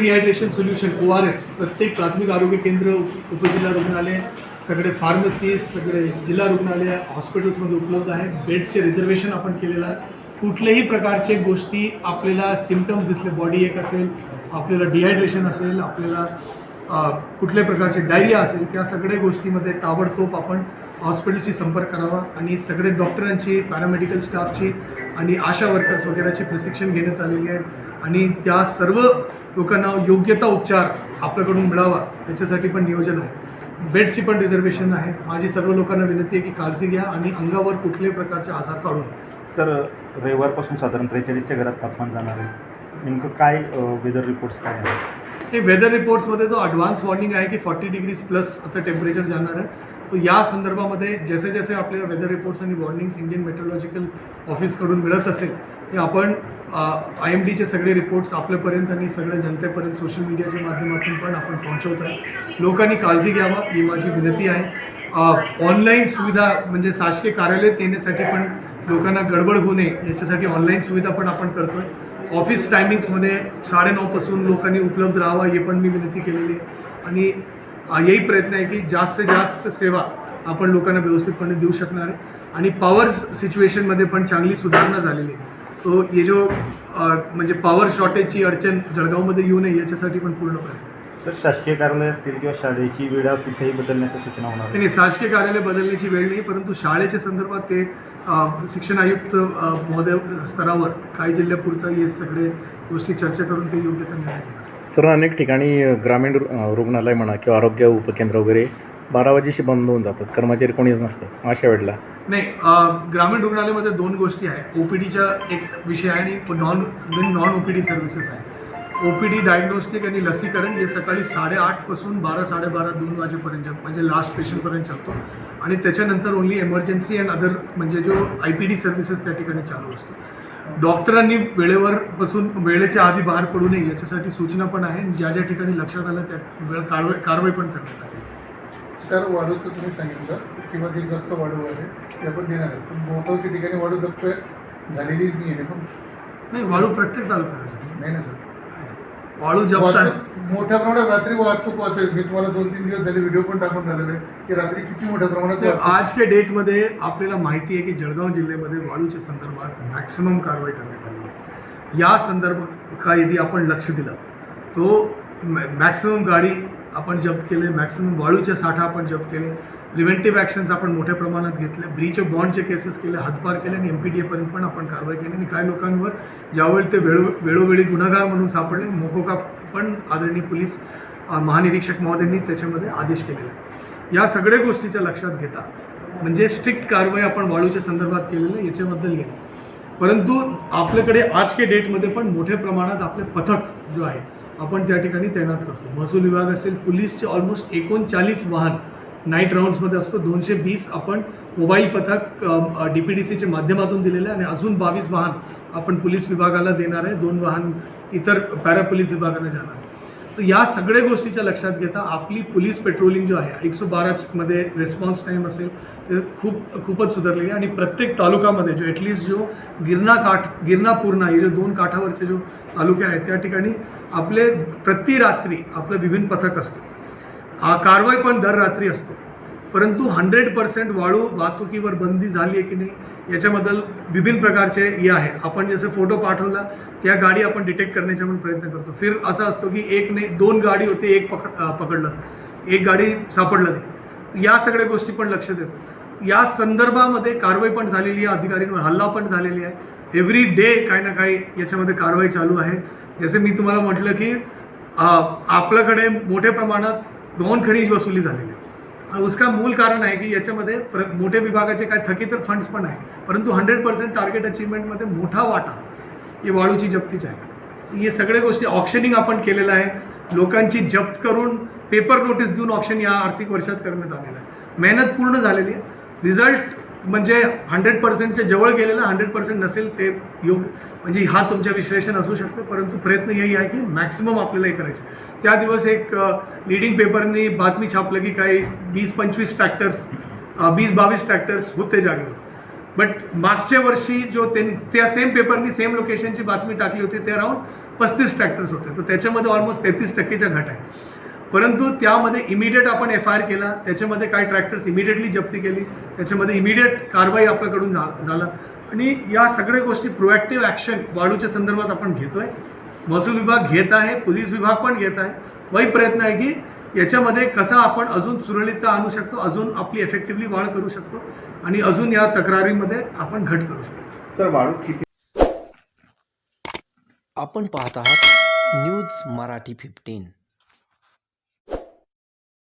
Rehydration solution O R S प्रत्येक प्राथमिक आरोग्य केंद्र उपजिल्हा रुग्णालय सगळे फार्मसीज सगळे जिल्हा रुग्णालय हॉस्पिटल्समध्ये उपलब्ध आहे. बेड्सचे रिझर्वेशन आपण केलेलं आहे. कुठल्याही प्रकारचे गोष्टी आपल्याला सिमटम्स दिसले बॉडी एक असेल आपल्याला डिहायड्रेशन असेल आपल्याला कुठल्या कुठल्याही प्रकारचे डायरिया असेल त्या सगळ्या गोष्टीमध्ये ताबडतोब आपण हॉस्पिटलशी संपर्क करावा आणि सगळे डॉक्टरांची पॅरामेडिकल स्टाफची आणि आशा वर्कर्स वगैरेची प्रशिक्षण घेण्यात आलेली आहे. आणि त्या सर्व लोकांना योग्यता उपचार आपल्याकडून मिळावा याच्यासाठी पण नियोजन आहे. बेडची पण रिझर्वेशन आहे. माझी सर्व लोकांना विनंती आहे की काळजी घ्या आणि अंगावर कुठल्याही प्रकारचे आजार काढू नये सर रविवारपासून साधारण त्रेचाळीसच्या घरात तापमान जाणार आहे. नेमकं काय वेदर रिपोर्ट्स काय आहे हे वेदर रिपोर्ट्समध्ये तो ॲडव्हान्स वॉर्निंग आहे की फॉर्टी डिग्रीज प्लस आता टेम्परेचर जाणार आहे. तो या संदर्भामध्ये जसे जसे आपल्याला वेदर रिपोर्ट्स आणि वॉर्निंग्स इंडियन मेट्रोलॉजिकल ऑफिसकडून मिळत असेल ते आपण आय एम डीचे सगळे रिपोर्ट्स आपल्यापर्यंत आणि सगळ्या जनतेपर्यंत सोशल मीडियाच्या माध्यमातून पण आपण पोहोचवत आहे. लोकांनी काळजी घ्यावा ही माझी विनंती आहे. ऑनलाईन सुविधा म्हणजे शासकीय कार्यालय देण्यासाठी पण लोकांना गडबड होऊ नये याच्यासाठी ऑनलाईन सुविधा पण आपण करतो आहे ऑफिस टायमिंग्समध्ये साडेनऊपासून लोकांनी उपलब्ध राहावा हे पण मी विनंती केलेली आहे. आणि यही प्रयत्न आहे की जास्तीत जास्त सेवा आपण लोकांना व्यवस्थितपणे देऊ शकणार आहे. आणि पॉवर सिच्युएशनमध्ये पण चांगली सुधारणा झालेली आहे. तो हे जो म्हणजे पॉवर शॉर्टेजची अडचण जळगावमध्ये येऊ नये याच्यासाठी पण पूर्ण प्रयत्न सर शासकीय कार्यालय असतील किंवा शाळेची वेळा सुद्धाही बदलण्याच्या सूचना होणार नाही. नाही, शासकीय कार्यालय बदलण्याची वेळ नाही परंतु शाळेच्या संदर्भात ते अ, शिक्षण आयुक्त अ, महोदय स्तरावर काही जिल्ह्यापुरतं हे सगळे गोष्टी चर्चा करून ते योग्य त्या निर्णय घेणार सर अनेक ठिकाणी ग्रामीण रु- रुग्णालय म्हणा किंवा आरोग्य उपकेंद्र वगैरे बारा वाजेशी बंद होऊन जातात. कर्मचारी कोणीच नसतं अशा वेळेला. नाही ग्रामीण रुग्णालयामध्ये दोन गोष्टी आहे ओ पी डीचा एक विषय आहे आणि non non O P D services आहे ओ पी डी डायग्नोस्टिक आणि लसीकरण हे सकाळी साडेआठपासून बारा साडेबारा दोन वाजेपर्यंत म्हणजे लास्ट पेशंटपर्यंत चालतो. आणि त्याच्यानंतर ओन्ली एमर्जन्सी अँड अदर म्हणजे जो आय पी डी सर्व्हिसेस त्या ठिकाणी चालू असतो. डॉक्टरांनी वेळेवर पासून वेळेच्या आधी बाहेर पडू नये याच्यासाठी सूचना पण आहे. ज्या ज्या ठिकाणी लक्षात आलं त्या वेळ कारवाई कारवाई पण करण्यात आली. सर वाढूचं तुम्ही सांगितलं किंवा जे दत्त वाढू आहे ते आपण देणार आहे. पण बहुतांशी ठिकाणी वाढू दत्त झालेलीच नाही आहे पण नाही वाळू प्रत्येक तालुक्यात नाही ना सर. वाळू जप्त आहे वाहतूक- मोठ्या प्रमाणात रात्री वाहतूक वाहतोय मी तुम्हाला दोन तीन दिवस झाले व्हिडिओ पण टाकून झालेले की रात्री किती मोठ्या प्रमाणात तर वाहतूक- आज के डेटमध्ये आपल्याला माहिती आहे की जळगाव जिल्ह्यामध्ये वाळूच्या संदर्भात मॅक्सिमम कारवाई करण्यात आली आहे या संदर्भात का यदि आपण लक्ष दिलं तो मॅक्सिमम गाडी आपण जप्त केले मॅक्सिमम वाळूचे साठा आपण जप्त केले प्रिव्हेंटिव्ह ॲक्शन्स आपण मोठ्या प्रमाणात घेतले ब्रीच ऑफ बॉन्डचे केसेस केले हातभार केले आणि एम पी डी एपर्यंत पण आपण कारवाई केली आणि काही लोकांवर ज्यावेळी ते वेळो वेळोवेळी गुन्हेगार म्हणून सापडले मोकोका पण आदरणीय पोलीस महानिरीक्षक महोदयांनी त्याच्यामध्ये आदेश केलेले या सगळ्या गोष्टीच्या लक्षात घेता म्हणजे स्ट्रिक्ट कारवाई आपण वाळूच्या संदर्भात केलेलं याच्याबद्दल गेली परंतु आपल्याकडे आज के डेटमध्ये पण मोठ्या प्रमाणात आपले पथक जो आहे आपण त्या ठिकाणी तैनात करतो. महसूल विभाग असेल पोलीसचे ऑलमोस्ट एकोणचाळीस वाहन नाईट राऊंड्समध्ये असतो. दोनशे वीस आपण मोबाईल पथक डी पी डी सीच्या माध्यमातून दिलेले आहे आणि अजून बावीस वाहन आपण पोलीस विभागाला देणार आहे. दोन वाहन इतर पॅरा पोलीस विभागाला जाणार आहे. तर या सगळ्या गोष्टीच्या लक्षात घेता आपली पोलीस पेट्रोलिंग जो आहे एकशे बारामध्ये रेस्पॉन्स टाईम असेल ते खूप खूपच सुधारलेली आहे. आणि प्रत्येक तालुक्यामध्ये जो ॲटलिस्ट जो गिरणा काठ गिरणा पूर्णा हे जे दोन काठावरचे जो तालुके आहेत त्या ठिकाणी आपले प्रति रात्री आपलं विभिन्न पथक असतं. कारवाई पण दर रात्री असतो. परंतु हंड्रेड पर्सेंट वाळू वाहतुकीवर बंदी झाली आहे की नाही याच्याबद्दल विभिन्न प्रकारचे हे आहे. आपण जसे फोटो पाठवला त्या गाडी आपण डिटेक्ट करण्याचा पण प्रयत्न करतो. फिर असं असतो की एक नाही दोन गाडी होते एक पकड पकडलं. एक गाडी सापडलं नाही. या सगळ्या गोष्टी पण लक्षात येतो या संदर्भामध्ये कारवाई पण झालेली आहे अधिकाऱ्यांवर हल्ला पण झालेली आहे. एव्हरी डे काही ना काही याच्यामध्ये कारवाई चालू आहे. जसे मी तुम्हाला म्हटलं की आपल्याकडे मोठ्या प्रमाणात गौण खनिज वसुली झालेली आहे उसका मूल कारण आहे की याच्यामध्ये प्र मोठ्या विभागाचे काही थकीतर फंड्स पण आहे परंतु हंड्रेड पर्सेंट टार्गेट अचीवमेंटमध्ये मोठा वाटा ही वाळूची जप्तीच आहे. हे सगळ्या गोष्टी ऑप्शनिंग आपण केलेलं आहे. लोकांची जप्त करून पेपर नोटीस देऊन ऑप्शन या आर्थिक वर्षात करण्यात आलेलं आहे. मेहनत पूर्ण झालेली आहे. रिझल्ट म्हणजे हंड्रेड पर्सेंटच्या जवळ गेलेलं हंड्रेड पर्सेंट नसेल ते योग म्हणजे हा तुमच्या विश्लेषण असू शकतं परंतु प्रयत्न हेही आहे की मॅक्सिमम आपल्याला हे करायचे. त्या दिवस एक लिडिंग पेपरनी बातमी छापलं की काही वीस पंचवीस ट्रॅक्टर्स वीस बावीस ट्रॅक्टर्स होते जागेवर. बट मागच्या वर्षी जो ते त्या सेम पेपरनी सेम लोकेशनची बातमी टाकली होती ते अराऊंड पस्तीस ट्रॅक्टर्स होते. तर त्याच्यामध्ये ऑलमोस्ट तेहतीस टक्केच्या घट आहे. परंतु त्यामध्ये इमिडिएट आपण एफ आय आर केला त्याच्यामध्ये काही ट्रॅक्टर्स इमिडिएटली जप्ती केली त्याच्यामध्ये इमिडिएट कारवाई आपल्याकडून झा झाला. आणि या सगळ्या गोष्टी प्रोॲक्टिव्ह ॲक्शन वाढूच्या संदर्भात आपण घेतोय. महसूल विभाग घेत आहे पोलीस विभाग पण घेत आहे. वही प्रयत्न आहे की याच्यामध्ये कसा आपण अजून सुरळीतता आणू शकतो अजून आपली इफेक्टिव्हली वाढ करू शकतो आणि अजून या तक्रारीमध्ये आपण घट करू शकतो. सर वाळू किती? आपण पाहत आहात न्यूज मराठी फिफ्टीन